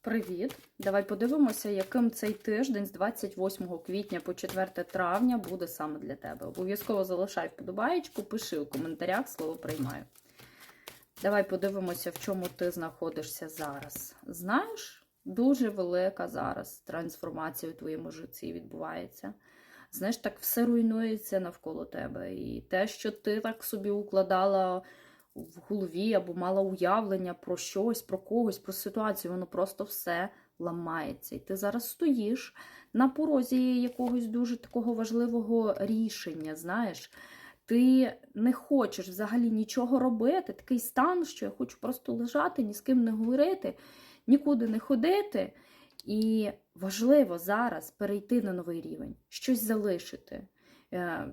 Привіт! Давай подивимося, яким цей тиждень з 28 квітня по 4 травня буде саме для тебе. Обов'язково залишай вподобаєчку, пиши у коментарях, слово приймаю. Давай подивимося, в чому ти знаходишся зараз. Знаєш, дуже велика зараз трансформація у твоєму житті відбувається. Знаєш, так все руйнується навколо тебе. І те, що ти так собі укладала в голові або мала уявлення про щось, про когось, про ситуацію, воно просто все ламається. І ти зараз стоїш на порозі якогось дуже такого важливого рішення, знаєш. Ти не хочеш взагалі нічого робити, такий стан, що я хочу просто лежати, ні з ким не говорити, нікуди не ходити. І важливо зараз перейти на новий рівень, щось залишити,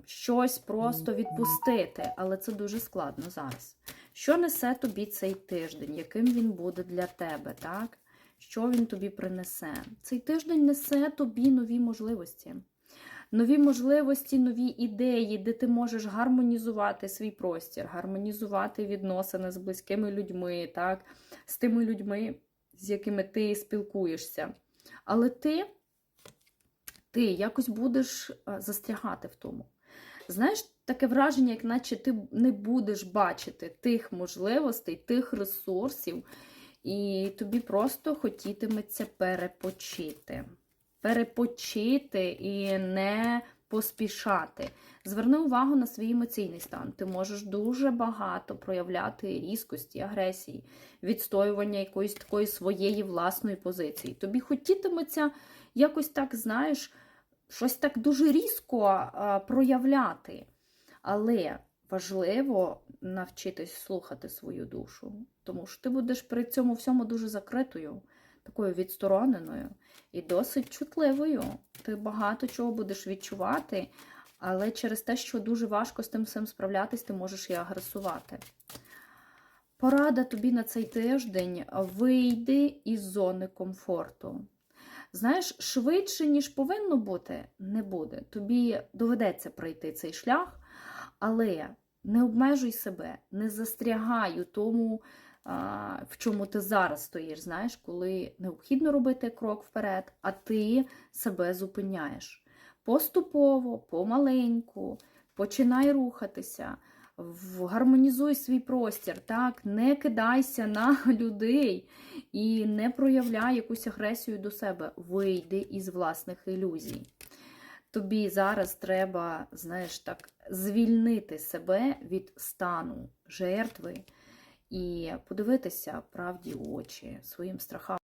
щось просто відпустити, але це дуже складно зараз. Що несе тобі цей тиждень? Яким він буде для тебе, так? Що він тобі принесе? Цей тиждень несе тобі нові можливості. Нові можливості, нові ідеї, де ти можеш гармонізувати свій простір, гармонізувати відносини з близькими людьми, так? з тими людьми, з якими ти спілкуєшся. Але ти, ти якось будеш е, застрягати в тому. Знаєш, таке враження, як наче ти не будеш бачити тих можливостей, тих ресурсів, і тобі просто хотітиметься перепочити. Перепочити і не поспішати. Зверни увагу на свій емоційний стан. Ти можеш дуже багато проявляти різкості, агресії, відстоювання якоїсь такої своєї власної позиції. Тобі хотітиметься якось так, знаєш, щось так дуже різко проявляти. Але важливо навчитись слухати свою душу, тому що ти будеш при цьому всьому дуже закритою, такою відстороненою і досить чутливою. Ти багато чого будеш відчувати, але через те, що дуже важко з тим всім справлятись, ти можеш і агресувати. Порада тобі на цей тиждень вийди із зони комфорту. Знаєш, швидше, ніж повинно бути, не буде. Тобі доведеться пройти цей шлях, але не обмежуй себе, не застрягай у тому, в чому ти зараз стоїш. Знаєш, коли необхідно робити крок вперед, а ти себе зупиняєш. Поступово, помаленьку, починай рухатися. Гармонізуй свій простір, так, не кидайся на людей і не проявляй якусь агресію до себе. Вийди із власних ілюзій. Тобі зараз треба, знаєш, так, звільнити себе від стану жертви і подивитися правді в очі своїм страхам.